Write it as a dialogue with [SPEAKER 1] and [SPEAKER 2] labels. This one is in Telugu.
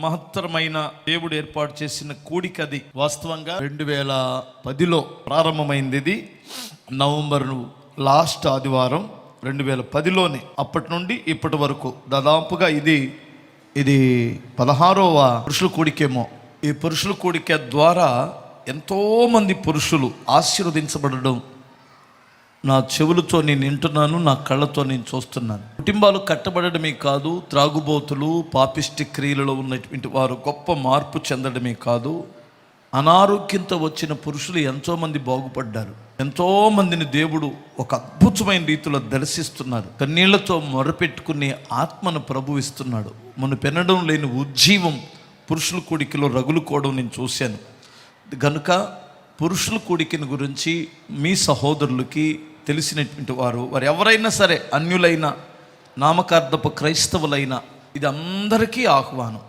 [SPEAKER 1] మహత్తరమైన దేవుడు ఏర్పాటు చేసిన కూడిక అది వాస్తవంగా రెండు వేల పదిలో ప్రారంభమైంది ఇది నవంబర్ లాస్ట్ ఆదివారం రెండు వేల పదిలోనే అప్పటి నుండి ఇప్పటి వరకు. దాదాపుగా ఇది ఇది పదహారవ పురుషుల కూడికేమో. ఈ పురుషుల కూడిక ద్వారా ఎంతోమంది పురుషులు ఆశీర్వదించబడడం నా చెవులతో నేను వింటున్నాను నా కళ్ళతో నేను చూస్తున్నాను. కుటుంబాలు కట్టబడమే కాదు త్రాగుబోతులు పాపిష్టి క్రియలలో ఉన్నటువంటి వారు గొప్ప మార్పు చెందడమే కాదు అనారోగ్యంతో వచ్చిన పురుషులు ఎంతోమంది బాగుపడ్డారు. ఎంతోమందిని దేవుడు ఒక అద్భుతమైన రీతిలో దర్శిస్తున్నారు. కన్నీళ్ళతో మొరపెట్టుకునే ఆత్మను ప్రభు ఇస్తున్నాడు. మన పెనడం లేని ఉజ్జీవం పురుషుల కూడికిలో రగులుకోవడం నేను చూశాను. గనుక పురుషుల కూడికిని గురించి మీ సహోదరులకి తెలిసినటువంటి వారు వారు ఎవరైనా సరే అన్యులైన నామకార్థపు క్రైస్తవులైన ఇది అందరికీ ఆహ్వానం.